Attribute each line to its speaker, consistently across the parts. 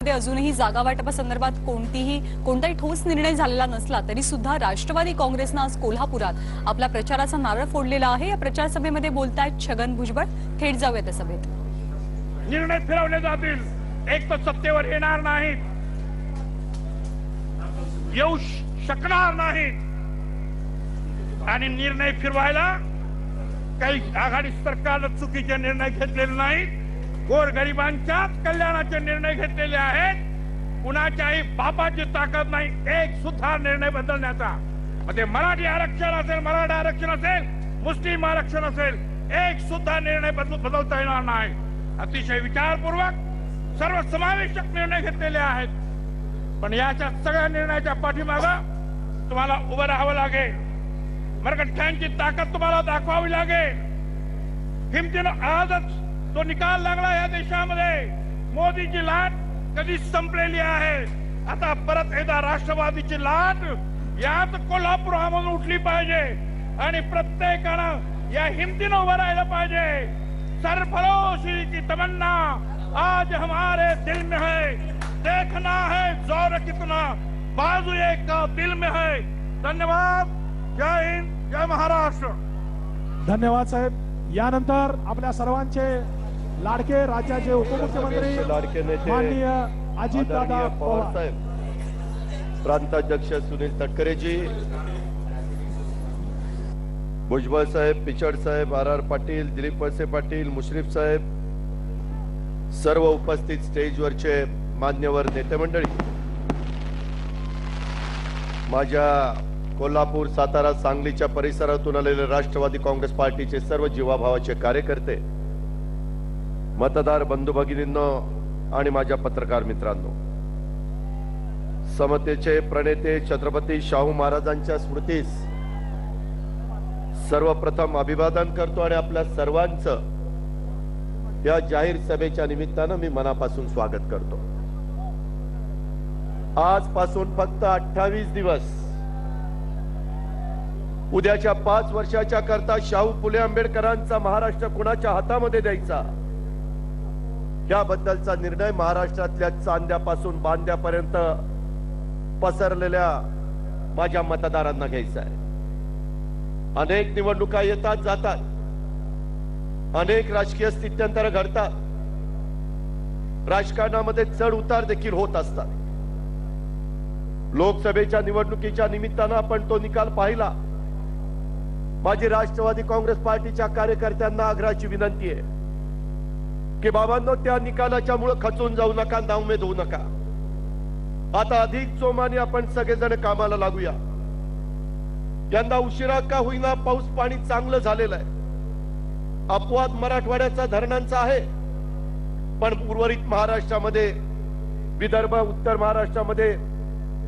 Speaker 1: अजूनही जागा वाटपासंदर्भात कोणतीही कोणताही ठोस निर्णय झालेला नसला तरी सुद्धा राष्ट्रवादी काँग्रेसनं आज कोल्हापुरात आपला प्रचाराचा नारळ फोडलेला आहे. या प्रचार सभेमध्ये बोलतायत छगन भुजबळ. थेट जाऊया त्या सभेत.
Speaker 2: निर्णय फिरवले जातील. एक तर सत्तेवर येणार नाहीत. येऊ शकणार नाहीत. आणि निर्णय फिरवायला काही आघाडी सरकारनं चुकीचे निर्णय घेतलेले नाहीत. गोरगरिबांच्याच कल्याणाचे निर्णय घेतलेले आहेत. कुणाच्याही बापाची ताकद नाही एक सुद्धा निर्णय बदलण्याचा. म्हणजे मराठी आरक्षण असेल मराठा आरक्षण असेल मुस्लिम आरक्षण असेल एक सुद्धा निर्णय बदल बदलता येणार नाही. अतिशय विचारपूर्वक सर्व समावेशक निर्णय घेतलेले आहेत. पण याच्या सगळ्या निर्णयाच्या पाठीमाग तुम्हाला उभं राहावं लागेल. मराठ्यांची ताकद तुम्हाला दाखवावी लागेल. हिमतीनं आजच तो निकाल लागला या देशामध्ये. मोदीची लाट कधी संपलेली आहे. आता परत एकदा राष्ट्रवादीची लाट यात कोल्हापुरामधून उठली पाहिजे. आणि प्रत्येकानं या हिमतीनं उभं राहिलं पाहिजे. सरफरोशी की तमन्ना आज हमारे दिल में है. देखना है जोर कितना बाजू एक का दिल में है. धन्यवाद. जय हिंद जय महाराष्ट्र.
Speaker 3: धन्यवाद साहेब. यानंतर आपल्या सर्वांचे लाडके राज्याचे उपमुख्यमंत्री
Speaker 4: लाडके नेते
Speaker 3: माननीय अजितदादा
Speaker 4: पवार. साहेब प्रांताध्यक्ष सुनील तटकरेजी भुजबळ साहेब पिचड साहेब आर आर पाटील दिलीप वळसे पाटील मुश्रीफ साहेब सर्व उपस्थित स्टेजवरचे मान्यवर नेते मंडळी माझ्या कोल्हापूर सातारा सांगलीच्या परिसरातून आलेले राष्ट्रवादी काँग्रेस पार्टीचे सर्व जीवाभावाचे कार्यकर्ते मतदार बंधू भगिनींनो आणि माझ्या पत्रकार मित्रांनो समतेचे प्रणेते छत्रपती शाहू महाराजांच्या स्मृतीस सर्वप्रथम अभिवादन करतो आणि आपल्या सर्वांचं या जाहीर सभेच्या निमित्तानं मी मनापासून स्वागत करतो. आजपासून फक्त अठ्ठावीस दिवस उद्याच्या पाच वर्षाच्या करता शाहू फुले आंबेडकरांचा महाराष्ट्र कुणाच्या हातामध्ये द्यायचा? याबद्दलचा निर्णय महाराष्ट्रातल्या चांद्यापासून बांद्यापर्यंत पसरलेल्या माझ्या मतदारांना घ्यायचा आहे. अनेक निवडणुका येतात जातात. अनेक राजकीय स्थित्यंतर घडतात. राजकारणामध्ये चढ उतार देखील होत असतात. लोकसभेच्या निवडणुकीच्या निमित्तानं आपण तो निकाल पाहिला. माझी राष्ट्रवादी काँग्रेस पार्टीच्या कार्यकर्त्यांना आग्रहाची विनंती आहे. की बाबांनो त्या निकालाच्या मुळे खचून जाऊ नका नाउमेद होऊ नका. आता अधिक जोमाने आपण सगळेजण कामाला लागूया. यंदा उशिरा का होईना पाऊस पाणी चांगलं झालेलं आहे. अपवाद मराठवाड्याचा धरणांचा आहे. पण उर्वरित महाराष्ट्रामध्ये विदर्भ उत्तर महाराष्ट्रामध्ये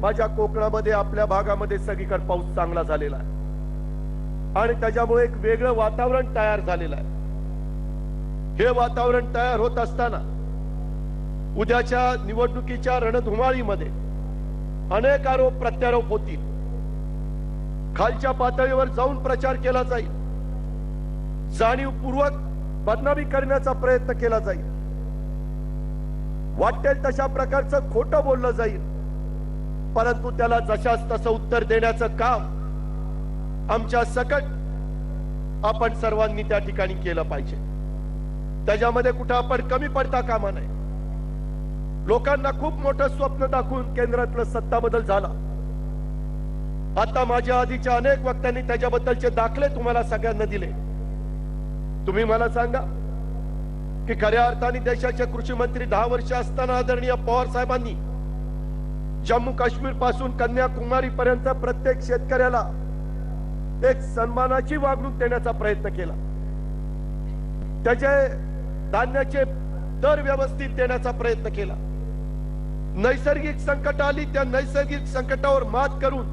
Speaker 4: माझ्या कोकणामध्ये आपल्या भागामध्ये सगळीकडे पाऊस चांगला झालेला आहे. आणि त्याच्यामुळे एक वेगळं वातावरण तयार झालेलं आहे. हे वातावरण तयार होत असताना उद्याच्या निवडणुकीच्या रणधुमाळीमध्ये अनेक आरोप प्रत्यारोप होतील. खालच्या पातळीवर जाऊन प्रचार केला जाईल. जाणीवपूर्वक बदनामी करण्याचा प्रयत्न केला जाईल. वाटेल तशा प्रकारचं खोटं बोललं जाईल. परंतु त्याला जशाच तसं उत्तर देण्याचं काम आमच्या सकट आपण सर्वांनी त्या ठिकाणी केलं पाहिजे. त्याच्यामध्ये कुठं आपण कमी पडता कामा नये. लोकांना खूप मोठं स्वप्न दाखवून केंद्रातलं सत्ता बदल झाला. आता माझ्या आधीच्या अनेक वक्त्यांनी त्याच्याबद्दलचे दाखले तुम्हाला सगळ्यांना दिले. तुम्ही मला सांगा की खऱ्या अर्थाने देशाचे कृषी मंत्री दहा वर्ष असताना आदरणीय पवार साहेबांनी जम्मू काश्मीरपासून कन्याकुमारी पर्यंत प्रत्येक शेतकऱ्याला एक सन्मानाची वागणूक देण्याचा प्रयत्न केला. त्याचे धान्याचे दर व्यवस्थित देण्याचा प्रयत्न केला. नैसर्गिक संकट आली त्या नैसर्गिक संकटावर मात करून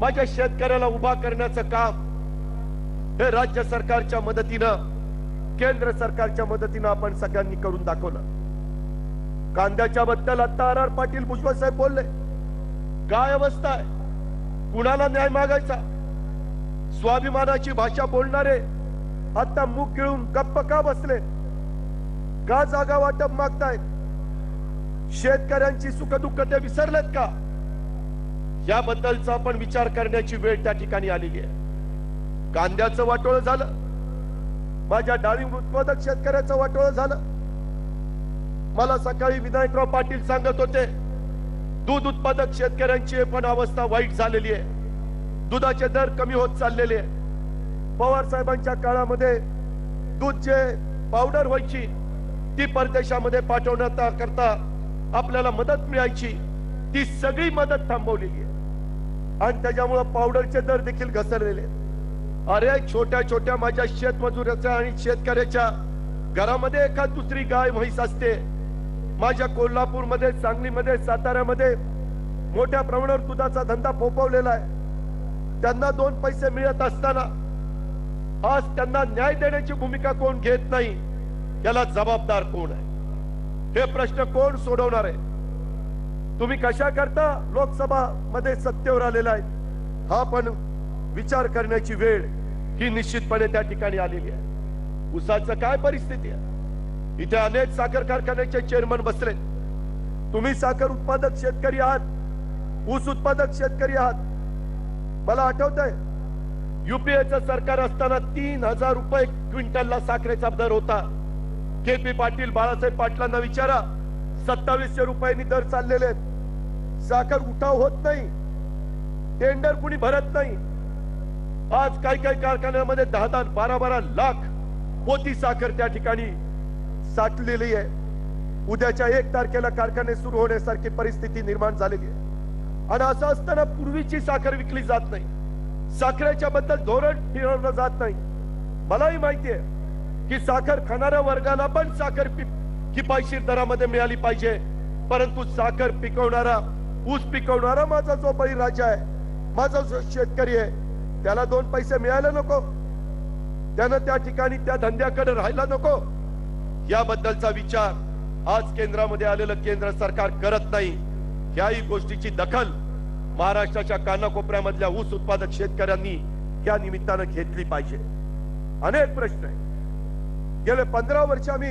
Speaker 4: माझ्या शेतकऱ्याला उभा करण्याचं काम हे राज्य सरकारच्या मदतीनं केंद्र सरकारच्या मदतीनं आपण सगळ्यांनी करून दाखवलं. कांद्याच्या बद्दल आता आर आर पाटील भुजबळ साहेब बोलले काय अवस्था आहे? कुणाला न्याय मागायचा? स्वाभिमानाची भाषा बोलणारे आता मुख गिळून गप्प का बसले का जागा वाटप मागतायत? शेतकऱ्यांची सुखदुःख ते विसरलेत का? याबद्दलचा आपण विचार करण्याची वेळ त्या ठिकाणी आलेली आहे. कांद्याचं वाटोळ झालं. माझ्या डाळिंब उत्पादक शेतकऱ्याचं वाटोळ झालं. मला सकाळी विनायकराव पाटील सांगत होते दूध उत्पादक शेतकऱ्यांची पण अवस्था वाईट झालेली आहे. दुधाचे दर कमी होत चाललेले आहे. पवार साहेबांच्या काळामध्ये दूध जे पावडर व्हायची ती परदेशामध्ये पाठवण्याचा करता आपल्याला मदत मिळायची. ती सगळी मदत थांबवलेली आहे. आणि त्याच्यामुळं पावडरचे दर देखील घसरलेले अरे छोट्या छोट्या माझ्या शेतमजुराच्या आणि शेतकऱ्याच्या घरामध्ये एखाद दुसरी गाय म्हैस असते. माझ्या कोल्हापूरमध्ये सांगलीमध्ये साताऱ्यामध्ये मोठ्या प्रमाणावर दुधाचा धंदा फोपवलेला आहे. त्यांना दोन पैसे मिळत असताना आज त्यांना न्याय देण्याची भूमिका कोण घेत नाही? याला जबाबदार कोण आहे? हे प्रश्न कोण सोडवणार आहे? तुम्ही कशा करता? लोकसभा मध्ये सत्तेवर आलेला आहे. हा पण विचार करण्याची वेळ ही निश्चितपणे त्या ठिकाणी आलेली आहे. उसाचं काय परिस्थिती आहे? इथे अनेक साखर कारखान्याचे चेअरमन बसले तुम्ही साखर उत्पादक शेतकरी आहात. ऊस उत्पादक शेतकरी आहात. मला आठवत आहे युपीएचं सरकार असताना तीन हजार रुपये क्विंटलला साखरेचा दर होता. के पी पाटील बाळासाहेब पाटलांना विचारा. सत्तावीसशे रुपयांनी दर चाललेले आहेत. साखर उठाव होत नाही. टेंडर कुणी भरत नाही. आज काही काही कारखान्यामध्ये दहा दहा बारा बारा लाख पोती साखर त्या ठिकाणी साठलेली आहे. उद्याच्या एक तारखेला कारखाने सुरू होण्यासारखी परिस्थिती निर्माण झालेली आहे. आणि असं असताना पूर्वीची साखर विकली जात नाही. साखरेच्या बद्दल धोरण ठरवलं जात नाही. मलाही माहिती आहे. की साखर खाणाऱ्या वर्गाला पण साखर किफायशीर दरामध्ये मिळाली पाहिजे. परंतु साखर पिकवणारा ऊस पिकवणारा माझा जो बळीराजा आहे. माझा जो शेतकरी आहे त्याला दोन पैसे मिळायला नको. त्यानं त्या ठिकाणी त्या धंद्याकडे राहायला नको. याबद्दलचा विचार आज केंद्रामध्ये आलेलं केंद्र सरकार करत नाही. याही गोष्टीची दखल महाराष्ट्राच्या कानाकोपऱ्यामधल्या ऊस उत्पादक शेतकऱ्यांनी या निमित्तानं घेतली पाहिजे. अनेक प्रश्न आहेत. गेले पंधरा वर्ष आम्ही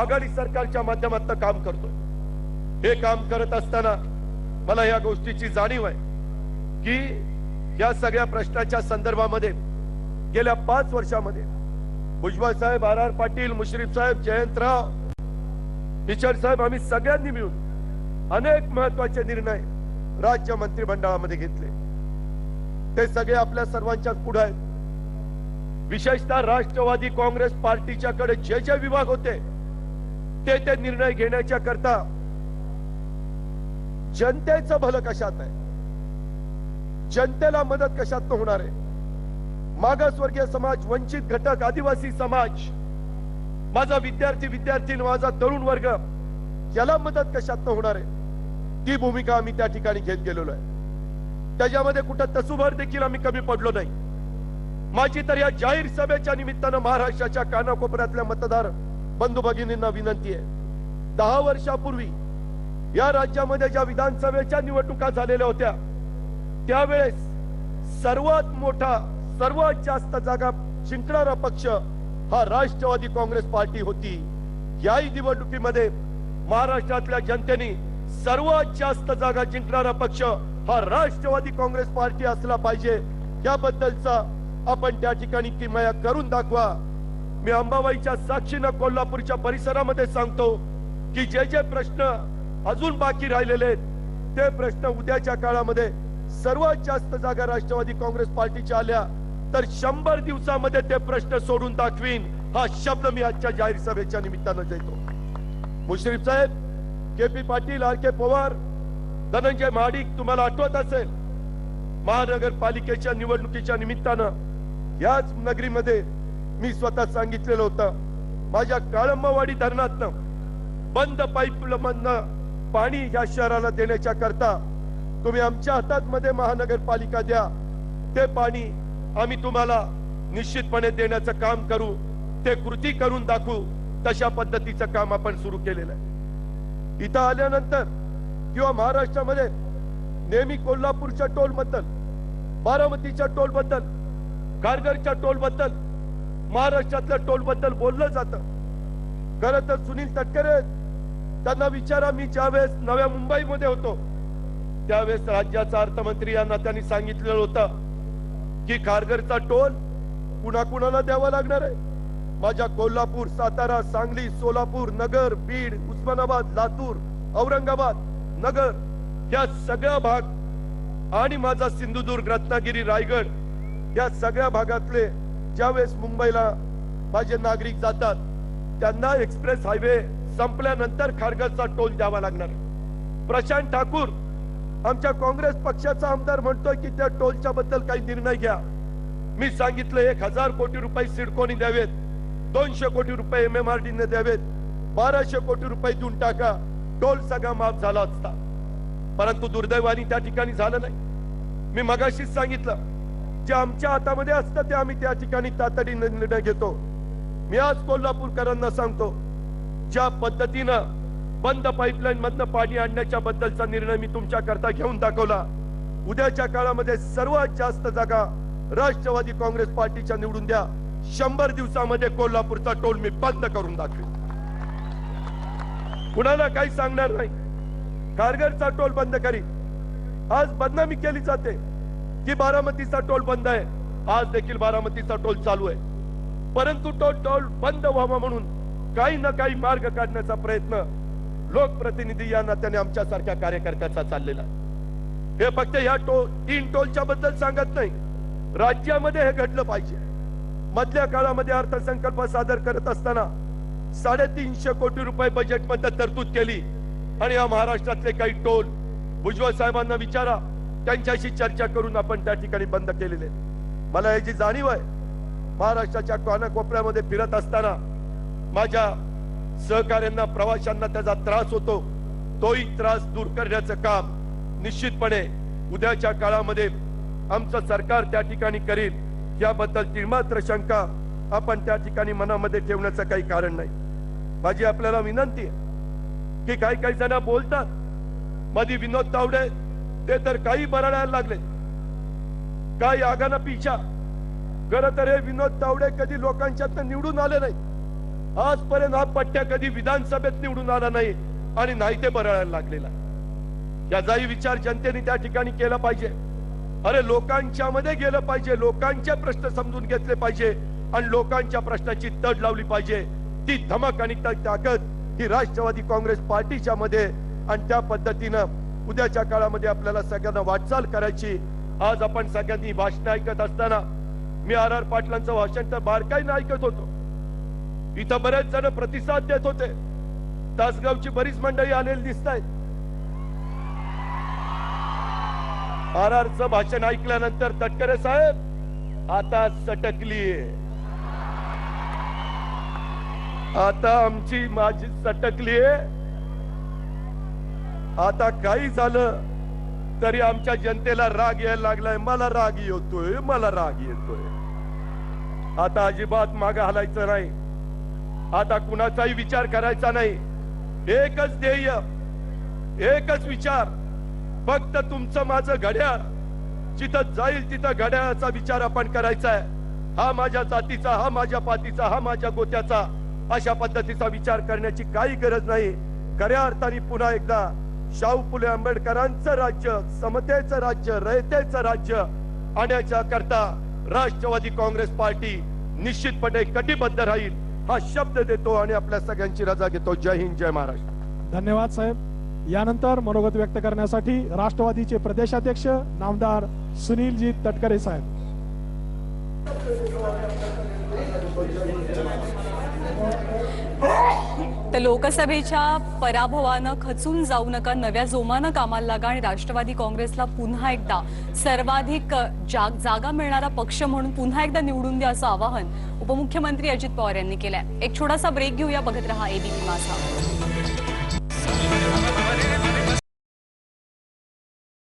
Speaker 4: आघाडी सरकारच्या माध्यमातून काम करतोय. हे काम करत असताना मला या गोष्टीची जाणीव आहे की या सगळ्या प्रश्नाच्या संदर्भामध्ये गेल्या पाच वर्षामध्ये भुजबळ साहेब आर आर पाटील मुश्रीफ साहेब जयंतराव टीचर साहेब आम्ही सगळ्यांनी मिळून अनेक महत्त्वाचे निर्णय राज्य मंत्रिमंडळामध्ये घेतले. ते सगळे आपल्या सर्वांच्या पुढे आहेत. विशेषतः राष्ट्रवादी काँग्रेस पार्टीच्याकडे जे जे विभाग होते ते ते निर्णय घेण्याच्या करता जनतेचं भलं कशात आहे? जनतेला मदत कशात होणार आहे? मागासवर्गीय समाज वंचित घटक आदिवासी समाज माझा विद्यार्थी विद्यार्थी माझा तरुण वर्ग याला मदत कशात होणार आहे? ती भूमिका आम्ही त्या ठिकाणी घेत गेलेलो आहे. त्याच्यामध्ये कुठं तसुभर देखील आम्ही कमी पडलो नाही. माझी तर या जाहीर सभेच्या निमित्तानं महाराष्ट्राच्या कानाकोपऱ्यातल्या मतदार बंधू भगिनींना विनंती आहे. दहा वर्षापूर्वी या राज्यामध्ये ज्या विधानसभेच्या निवडणुका झालेल्या होत्या त्यावेळेस सर्वात मोठा सर्वात जास्त जागा जिंकणारा पक्ष हा राष्ट्रवादी काँग्रेस पार्टी होती. याही निवडणुकीमध्ये महाराष्ट्रातल्या जनतेने सर्वात जास्त जागा जिंकणारा पक्ष हा राष्ट्रवादी काँग्रेस पार्टी असला पाहिजे. याबद्दलचा आपण त्या ठिकाणी किमया करून दाखवा. मी अंबाबाईच्या साक्षीनं कोल्हापूरच्या परिसरामध्ये सांगतो की जे जे प्रश्न अजून बाकी राहिलेले आहेत ते प्रश्न उद्याच्या काळामध्ये सर्वात जास्त जागा राष्ट्रवादी काँग्रेस पार्टीच्या आल्या तर शंभर दिवसामध्ये ते प्रश्न सोडून दाखवीन. हा शब्द मी आजच्या जाहीर सभेच्या निमित्तानं देतो. मुश्रीफ साहेब K P Patil R K Pawar Dhananjay Mahadik तुम्हाला आठवत असेल महानगरपालिकेच्या निवडणुकीच्या निमित्तानं याच नगरीमध्ये मी स्वतः सांगितलेलं होतं माझ्या काळंबावाडी धरणातनं बंद पाईप पाणी या शहराला देण्याच्या करता तुम्ही आमच्या हातात मध्ये महानगरपालिका द्या. ते पाणी आम्ही तुम्हाला निश्चितपणे देण्याचं काम करू ते कृती करून दाखवू तशा पद्धतीचं काम आपण सुरू केलेलं आहे. इथं आल्यानंतर किंवा महाराष्ट्रामध्ये नेहमी कोल्हापूरच्या टोलबद्दल बारामतीच्या टोलबद्दल कारगरच्या टोलबद्दल महाराष्ट्रातल्या टोलबद्दल बोललं जातं. खरं तर सुनील तटकरे त्यांना विचारा मी ज्यावेळेस नव्या मुंबईमध्ये होतो त्यावेळेस राज्याचा अर्थमंत्री यांना त्यांनी सांगितलेलं होतं की खारघरचा टोल कुणा कुणाला द्यावा लागणार आहे? माझ्या कोल्हापूर सातारा सांगली सोलापूर नगर बीड उस्मानाबाद लातूर औरंगाबाद नगर या सगळ्या भाग आणि माझा सिंधुदुर्ग रत्नागिरी रायगड या सगळ्या भागातले ज्यावेळेस मुंबईला माझे नागरिक जातात त्यांना एक्सप्रेस हायवे संपल्यानंतर खारघरचा टोल द्यावा लागणार. प्रशांत ठाकूर आमच्या काँग्रेस पक्षाचा आमदार म्हणतोय की त्या टोलच्या बद्दल काही निर्णय घ्या. मी सांगितलं एक हजार कोटी रुपये सिडकोनी द्यावेत दोनशे कोटी रुपये एम एम आर डी ने द्यावेत बाराशे कोटी रुपये देऊन टाका टोल सगळा माफ झाला असता. परंतु दुर्दैवानी त्या ठिकाणी झालं नाही. मी मगाशीच सांगितलं जे आमच्या हातामध्ये असतं ते आम्ही त्या ठिकाणी तातडीने निर्णय घेतो. मी आज कोल्हापूरकरांना सांगतो ज्या पद्धतीनं बंद पाईपलाईन मधनं पाणी आणण्याच्या बद्दलचा निर्णय मी तुमच्या करता घेऊन दाखवला उद्याच्या काळामध्ये सर्वात जास्त जागा राष्ट्रवादी काँग्रेस पार्टीच्या निवडून द्या. शंभर दिवसामध्ये कोल्हापूरचा टोल मी बंद करून दाखवेन. कुणाला काही सांगणार नाही. कारगरचा टोल बंद करी आज बदनामी केली जाते. की बारामतीचा टोल बंद आहे. आज देखील बारामतीचा टोल चालू आहे. परंतु तो टोल बंद व्हावा म्हणून काही ना काही मार्ग काढण्याचा प्रयत्न लोकप्रतिनिधी या नात्याने आमच्यासारख्या कार्यकर्त्याचा चाललेला हे फक्त या टोल तीन टोलच्या बद्दल सांगत नाही. राज्यामध्ये हे घडलं पाहिजे. मधल्या काळामध्ये अर्थसंकल्प सादर करत असताना साडेतीनशे कोटी रुपये बजेटमध्ये तरतूद केली. आणि या महाराष्ट्रातले काही टोल भुजबळ साहेबांना विचारा. त्यांच्याशी चर्चा करून आपण त्या ठिकाणी बंद केलेले मला याची जाणीव आहे महाराष्ट्राच्या कानाकोपऱ्यामध्ये फिरत असताना माझ्या सहकार्यांना प्रवाशांना त्याचा त्रास होतो. तोही त्रास दूर करण्याचं काम निश्चितपणे उद्याच्या काळामध्ये आमचं सरकार त्या ठिकाणी करील. याबद्दल तिळमात्र शंका आपण त्या ठिकाणी मनामध्ये ठेवण्याचं काही कारण नाही. माझी आपल्याला विनंती आहे की काही काही जण बोलतात मधी विनोद तावडे ते तर काही बरडायला लागले. काही आगाना पिछा. खर तर हे विनोद तावडे कधी लोकांच्यात निवडून आले नाही. आजपर्यंत हा पट्ट्या कधी विधानसभेत निवडून आला नाही आणि नाही ते बरळायला लागलेला. याचाही विचार जनतेने त्या ठिकाणी केला पाहिजे. अरे लोकांच्या मध्ये गेलं पाहिजे लोकांचे प्रश्न समजून घेतले पाहिजे आणि लोकांच्या प्रश्नाची तड लावली पाहिजे. ती धमक आणि ताकद ही राष्ट्रवादी काँग्रेस पार्टीच्या मध्ये आणि त्या पद्धतीनं उद्याच्या काळामध्ये आपल्याला सगळ्यांना वाटचाल करायची. आज आपण सगळ्यांनी भाषण ऐकत असताना मी आर आर पाटलांचं भाषण तर बारकाईनं ऐकत होतो. इथं बरेच जण प्रतिसाद देत होते. तासगावची बरीच मंडळी आलेली दिसत आहेत आर आरचं भाषण ऐकल्यानंतर तटकरे साहेब आता सटकलीये. आता आमची माझी सटकलीये. आता काही झालं तरी आमच्या जनतेला राग यायला लागलाय. मला राग येतोय मला राग येतोय. आता अजिबात माग हलायचं नाही. आता कुणाचाही विचार करायचा नाही. एकच ध्येय एकच विचार. फक्त तुमचं माझं घड्याळ. जिथं जाईल तिथं घड्याळाचा विचार आपण करायचा आहे. हा माझ्या जातीचा हा माझ्या पातीचा हा माझ्या गोत्याचा अशा पद्धतीचा विचार करण्याची काही गरज नाही. खऱ्या अर्थाने पुन्हा एकदा शाहू फुले आंबेडकरांचं राज्य समतेचं राज्य रयतेचं राज्य आणण्याच्या करता राष्ट्रवादी काँग्रेस पार्टी निश्चितपणे कटिबद्ध राहील हा शब्द देतो आणि आपल्या सगळ्यांची रजा घेतो. जय हिंद जय महाराष्ट्र.
Speaker 3: धन्यवाद साहेब. यानंतर मनोगत व्यक्त करण्यासाठी राष्ट्रवादीचे प्रदेशाध्यक्ष नामदार सुनीलजी तटकरे साहेब.
Speaker 1: तर लोकसभेच्या पराभवानं खचून जाऊ नका नव्या जोमानं कामाला लागा आणि राष्ट्रवादी काँग्रेसला पुन्हा एकदा सर्वाधिक जाग जागा मिळणारा पक्ष म्हणून पुन्हा एकदा निवडून द्या असं आवाहन उपमुख्यमंत्री अजित पवार यांनी केलंय. एक छोटासा ब्रेक घेऊया बघत रहा एबीपी माझा.